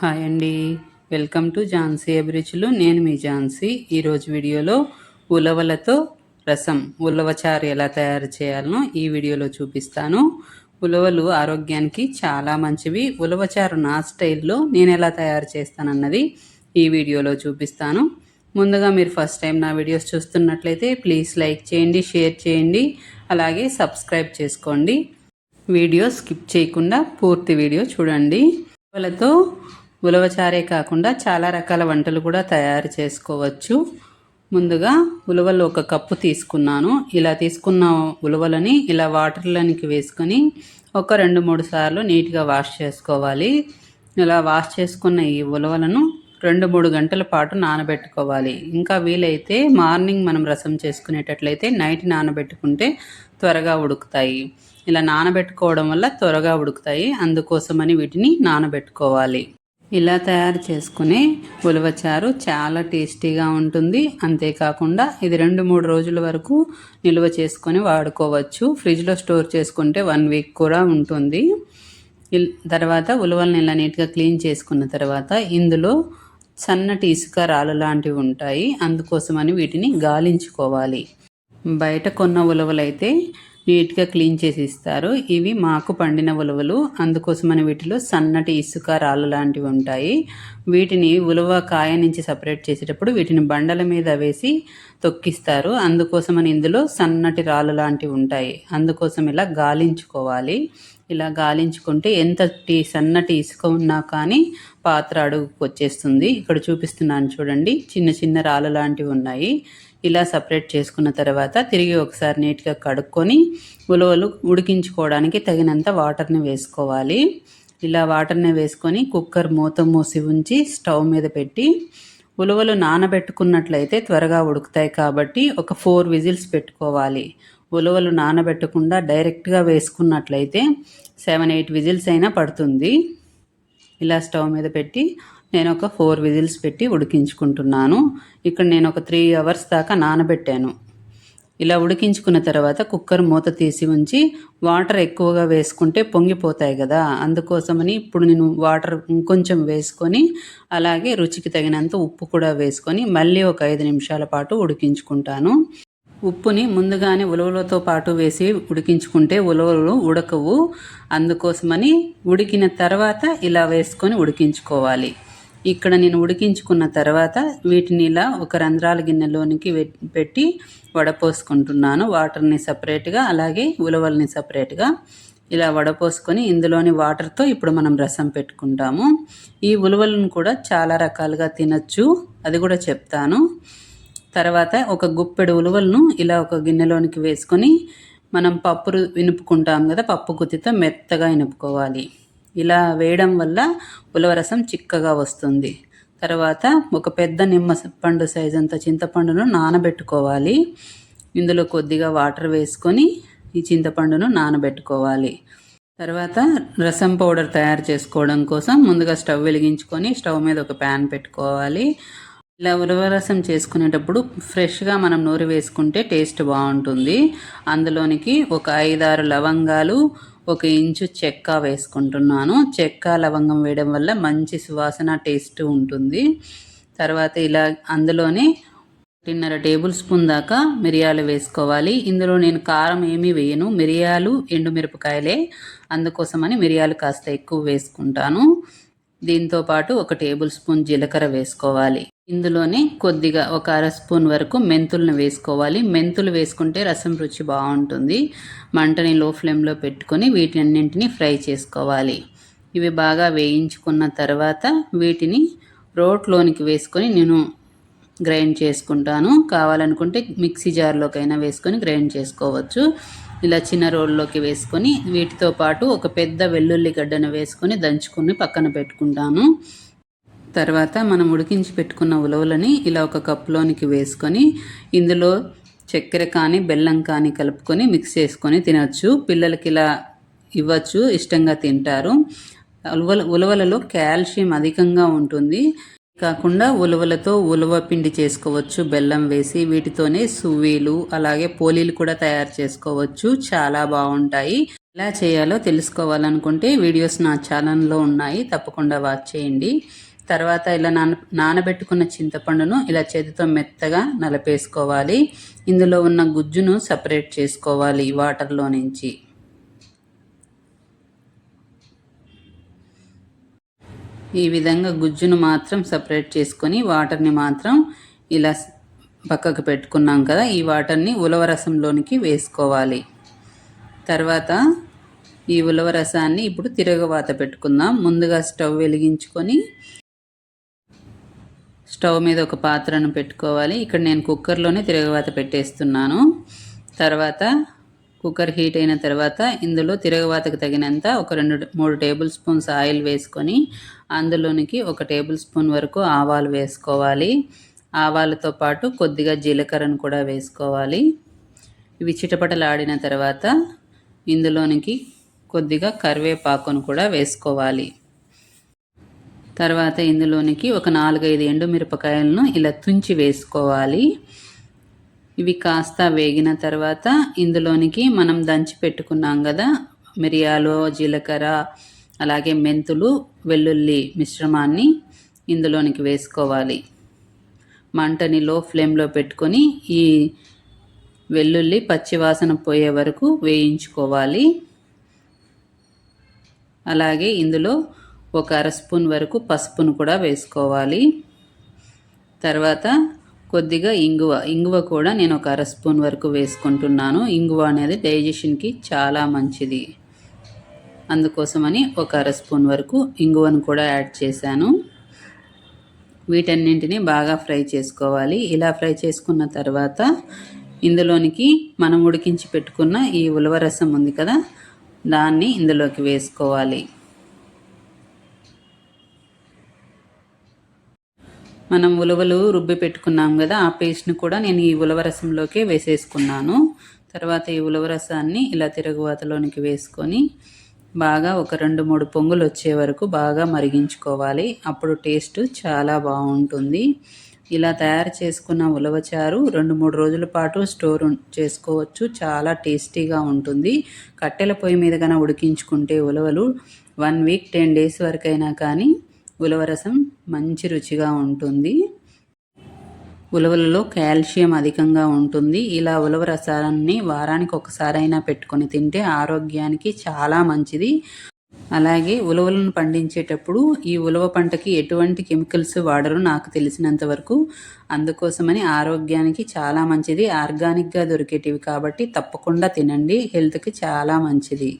Hi అండి. Welcome to Jhansi అభిరుచులు. నేను మీ ఝాన్సీ. ఈరోజు వీడియోలో ఉలవలతో రసం ఉలవచారు ఎలా తయారు చేయాలనో ఈ వీడియోలో చూపిస్తాను. ఉలవలు ఆరోగ్యానికి చాలా మంచివి. ఉలవచారు నా స్టైల్లో నేను ఎలా తయారు చేస్తానన్నది ఈ వీడియోలో చూపిస్తాను. ముందుగా మీరు ఫస్ట్ టైం నా వీడియోస్ చూస్తున్నట్లయితే ప్లీజ్ లైక్ చేయండి షేర్ చేయండి అలాగే సబ్స్క్రైబ్ చేసుకోండి. వీడియో స్కిప్ చేయకుండా పూర్తి వీడియో చూడండి. ఉలవలతో ఉలవచారే కాకుండా చాలా రకాల వంటలు కూడా తయారు చేసుకోవచ్చు. ముందుగా ఉలవలు ఒక కప్పు తీసుకున్నాను. ఇలా తీసుకున్న ఉలవలని ఇలా వాటర్లోనికి వేసుకొని ఒక రెండు మూడు సార్లు నీట్గా వాష్ చేసుకోవాలి. ఇలా వాష్ చేసుకున్న ఈ ఉలవలను రెండు మూడు గంటల పాటు నానబెట్టుకోవాలి. ఇంకా వీలైతే మార్నింగ్ మనం రసం చేసుకునేటట్లయితే నైట్ నానబెట్టుకుంటే త్వరగా ఉడుకుతాయి. ఇలా నానబెట్టుకోవడం వల్ల త్వరగా ఉడుకుతాయి. అందుకోసమని వీటిని నానబెట్టుకోవాలి. ఇలా తయారు చేసుకునే ఉలవచారు. చాలా టేస్టీగా ఉంటుంది. అంతేకాకుండా ఇది రెండు మూడు రోజుల వరకు నిల్వ చేసుకొని వాడుకోవచ్చు. ఫ్రిడ్జ్లో స్టోర్ చేసుకుంటే వన్ వీక్ కూడా ఉంటుంది. తర్వాత ఉలవలను ఇలా నీట్గా క్లీన్ చేసుకున్న తర్వాత ఇందులో సన్నటి ఇసుక రాళ్ళు లాంటివి ఉంటాయి. అందుకోసమని వీటిని గాలించుకోవాలి. బయట కొన్న ఉలవలైతే నీట్గా క్లీన్ చేసి ఇస్తారు. ఇవి మాకు పండిన ఉలవలు. అందుకోసమని వీటిలో సన్నటి ఇసుక రాళ్ళు లాంటివి ఉంటాయి. వీటిని ఉలవ కాయ నుంచి సపరేట్ చేసేటప్పుడు వీటిని బండల మీద వేసి తొక్కిస్తారు. అందుకోసమని ఇందులో సన్నటి రాళ్ళు లాంటివి ఉంటాయి. అందుకోసం ఇలా గాలించుకోవాలి. ఇలా గాలించుకుంటే ఎంత టీ సన్నటి ఇసుక ఉన్నా కానీ పాత్ర అడుగుకు వచ్చేస్తుంది ఇక్కడ చూపిస్తున్నాను చూడండి. చిన్న చిన్న రాళ్ళు లాంటివి ఉన్నాయి. ఇలా సపరేట్ చేసుకున్న తర్వాత తిరిగి ఒకసారి నీట్గా కడుక్కొని ఉలవలు ఉడికించుకోవడానికి తగినంత వాటర్ని వేసుకోవాలి. ఇలా వాటర్ని వేసుకొని కుక్కర్ మూత మూసి ఉంచి స్టవ్ మీద పెట్టి ఉలవలు నానబెట్టుకున్నట్లయితే త్వరగా ఉడుకుతాయి కాబట్టి ఒక ఫోర్ విజిల్స్ పెట్టుకోవాలి. ఉలవలు నానబెట్టకుండా డైరెక్ట్గా వేసుకున్నట్లయితే సెవెన్ ఎయిట్ విజిల్స్ అయినా పడుతుంది. ఇలా స్టవ్ మీద పెట్టి నేను ఒక ఫోర్ విజిల్స్ పెట్టి ఉడికించుకుంటున్నాను. ఇక్కడ నేను ఒక త్రీ అవర్స్ దాకా నానబెట్టాను. ఇలా ఉడికించుకున్న తర్వాత కుక్కర్ మూత తీసి ఉంచి వాటర్ ఎక్కువగా వేసుకుంటే పొంగిపోతాయి కదా. అందుకోసమని ఇప్పుడు నేను వాటర్ ఇంకొంచెం వేసుకొని అలాగే రుచికి తగినంత ఉప్పు కూడా వేసుకొని మళ్ళీ ఒక ఐదు నిమిషాల పాటు ఉడికించుకుంటాను. ఉప్పుని ముందుగానే ఉలవలతో పాటు వేసి ఉడికించుకుంటే ఉలవలు ఉడకవు. అందుకోసమని ఉడికిన తర్వాత ఇలా వేసుకొని ఉడికించుకోవాలి. ఇక్కడ నేను ఉడికించుకున్న తర్వాత వీటిని ఇలా ఒక రంధ్రాల గిన్నెలోనికి పెట్టి వడపోసుకుంటున్నాను. వాటర్ని సపరేట్గా అలాగే ఉలవల్ని సపరేట్గా ఇలా వడపోసుకొని ఇందులోని వాటర్తో ఇప్పుడు మనం రసం పెట్టుకుంటాము. ఈ ఉలవలను కూడా చాలా రకాలుగా తినచ్చు. అది కూడా చెప్తాను. తర్వాత ఒక గుప్పెడు ఉలవలను ఇలా ఒక గిన్నెలోనికి వేసుకొని మనం పప్పు వినుపుకుంటాం కదా పప్పు గుత్తితో మెత్తగా వినుపుకోవాలి ఇలా వేయడం వల్ల ఉలవరసం చిక్కగా వస్తుంది. తర్వాత ఒక పెద్ద నిమ్మ పండు సైజ్ అంత చింతపండును నానబెట్టుకోవాలి. ఇందులో కొద్దిగా వాటర్ వేసుకొని ఈ చింతపండును నానబెట్టుకోవాలి. తర్వాత రసం పౌడర్ తయారు చేసుకోవడం కోసం ముందుగా స్టవ్ వెలిగించుకొని స్టవ్ మీద ఒక ప్యాన్ పెట్టుకోవాలి. ఇలా ఉలవరసం చేసుకునేటప్పుడు ఫ్రెష్గా మనం నూరి వేసుకుంటే టేస్ట్ బాగుంటుంది. అందులోనికి ఒక ఐదారు లవంగాలు ఒక ఇంచు చెక్క వేసుకుంటున్నాను. చెక్క లవంగం వేయడం వల్ల మంచి సువాసన టేస్ట్ ఉంటుంది. తర్వాత ఇలా అందులోనే ఒకటిన్నర టేబుల్ స్పూన్ దాకా మిరియాలు వేసుకోవాలి. ఇందులో నేను కారం ఏమీ వేయను. మిరియాలు ఎండుమిరపకాయలే. అందుకోసమని మిరియాలు కాస్త ఎక్కువ వేసుకుంటాను. దీంతో పాటు ఒక టేబుల్ స్పూన్ జీలకర్ర వేసుకోవాలి. ఇందులోనే కొద్దిగా ఒక అర స్పూన్ వరకు మెంతులను వేసుకోవాలి. మెంతులు వేసుకుంటే రసం రుచి బాగుంటుంది. మంటని లో ఫ్లేమ్లో పెట్టుకొని వీటన్నింటిని ఫ్రై చేసుకోవాలి. ఇవి బాగా వేయించుకున్న తర్వాత వీటిని రోట్లోనికి వేసుకొని నేను గ్రైండ్ చేసుకుంటాను. కావాలనుకుంటే మిక్సీ జార్లోకైనా వేసుకొని గ్రైండ్ చేసుకోవచ్చు. ఇలా చిన్న రోల్లోకి వేసుకొని వీటితో పాటు ఒక పెద్ద వెల్లుల్లి గడ్డను వేసుకొని దంచుకొని పక్కన పెట్టుకుంటాను. తర్వాత మనం ఉడికించి పెట్టుకున్న ఉలవలని ఇలా ఒక కప్లోనికి వేసుకొని ఇందులో చక్కెర కానీ బెల్లం కానీ కలుపుకొని మిక్స్ చేసుకొని తినవచ్చు పిల్లలకి ఇలా ఇవ్వచ్చు ఇష్టంగా తింటారు. ఉలవల ఉలవలలో కాల్షియం అధికంగా ఉంటుంది. కాకుండా ఉలవలతో ఉలవ పిండి చేసుకోవచ్చు బెల్లం వేసి వీటితోనే సువ్వీలు అలాగే పోలీలు కూడా తయారు చేసుకోవచ్చు. చాలా బాగుంటాయి. ఎలా చేయాలో తెలుసుకోవాలనుకుంటే వీడియోస్ నా ఛానల్లో ఉన్నాయి. తప్పకుండా వాచ్ చేయండి. తర్వాత ఇలా నాన నానబెట్టుకున్న చింతపండును ఇలా చేతితో మెత్తగా నలపేసుకోవాలి. ఇందులో ఉన్న గుజ్జును సపరేట్ చేసుకోవాలి వాటర్లో నుంచి. ఈ విధంగా గుజ్జును మాత్రం సపరేట్ చేసుకొని వాటర్ని మాత్రం ఇలా పక్కకు పెట్టుకున్నాం కదా ఈ వాటర్ని ఉలవరసంలోనికి వేసుకోవాలి. తర్వాత ఈ ఉలవరసాన్ని ఇప్పుడు తిరగవాత పెట్టుకుందాం. ముందుగా స్టవ్ వెలిగించుకొని స్టవ్ మీద ఒక పాత్రను పెట్టుకోవాలి. ఇక్కడ నేను కుక్కర్లోనే తిరగవాత పెట్టేస్తున్నాను. తర్వాత కుక్కర్ హీట్ అయిన తర్వాత ఇందులో తిరగవాతకు తగినంత ఒక రెండు మూడు టేబుల్ స్పూన్స్ ఆయిల్ వేసుకొని అందులోనికి ఒక టేబుల్ స్పూన్ వరకు ఆవాలు వేసుకోవాలి. ఆవాలతో పాటు కొద్దిగా జీలకర్రను కూడా వేసుకోవాలి. ఇవి చిటపటలాడిన తర్వాత ఇందులోనికి కొద్దిగా కరివేపాకును కూడా వేసుకోవాలి. తర్వాత ఇందులోనికి ఒక నాలుగైదు ఎండుమిరపకాయలను ఇలా తుంచి వేసుకోవాలి. ఇవి కాస్త వేగిన తర్వాత ఇందులోనికి మనం దంచి పెట్టుకున్నాం కదా మిరియాలు జీలకర్ర అలాగే మెంతులు వెల్లుల్లి మిశ్రమాన్ని ఇందులోనికి వేసుకోవాలి. మంటని లో ఫ్లేమ్లో పెట్టుకొని ఈ వెల్లుల్లి పచ్చివాసన పోయే వరకు వేయించుకోవాలి. అలాగే ఇందులో ఒక అర స్పూన్ వరకు పసుపును కూడా వేసుకోవాలి. తర్వాత కొద్దిగా ఇంగువ ఇంగువ కూడా నేను ఒక అర స్పూన్ వరకు వేసుకుంటున్నాను. ఇంగువ అనేది డైజెషన్కి చాలా మంచిది. అందుకోసమని ఒక అర స్పూన్ వరకు ఇంగువను కూడా యాడ్ చేశాను. వీటన్నింటినీ బాగా ఫ్రై చేసుకోవాలి. ఇలా ఫ్రై చేసుకున్న తర్వాత ఇందులోనికి మనం ఉడికించి పెట్టుకున్న ఈ ఉలవరసం ఉంది కదా దాన్ని ఇందులోకి వేసుకోవాలి. మనం ఉలవలు రుబ్బి పెట్టుకున్నాం కదా ఆ పేస్ట్ని కూడా నేను ఈ ఉలవ రసంలోకి వేసేసుకున్నాను. తర్వాత ఈ ఉలవ రసాన్ని ఇలా తిరుగువాతలోనికి వేసుకొని బాగా ఒక రెండు మూడు పొంగులు వచ్చే వరకు బాగా మరిగించుకోవాలి. అప్పుడు టేస్ట్ చాలా బాగుంటుంది. ఇలా తయారు చేసుకున్న ఉలవచారు రెండు మూడు రోజుల పాటు స్టోర్ చేసుకోవచ్చు. చాలా టేస్టీగా ఉంటుంది. కట్టెల పొయ్యి మీద కన్నా ఉడికించుకుంటే ఉలవలు వన్ వీక్ టెన్ డేస్ వరకైనా కానీ ఉలవరసం మంచి రుచిగా ఉంటుంది. ఉలవలలో కాల్షియం అధికంగా ఉంటుంది. ఇలా ఉలవ రసాన్ని వారానికి ఒకసారైనా పెట్టుకొని తింటే ఆరోగ్యానికి చాలా మంచిది. అలాగే ఉలవలను పండించేటప్పుడు ఈ ఉలవ పంటకి ఎటువంటి కెమికల్స్ వాడరు నాకు తెలిసినంత వరకు. అందుకోసమని ఆరోగ్యానికి చాలా మంచిది. ఆర్గానిక్గా దొరికేటివి కాబట్టి తప్పకుండా తినండి. హెల్త్కి చాలా మంచిది.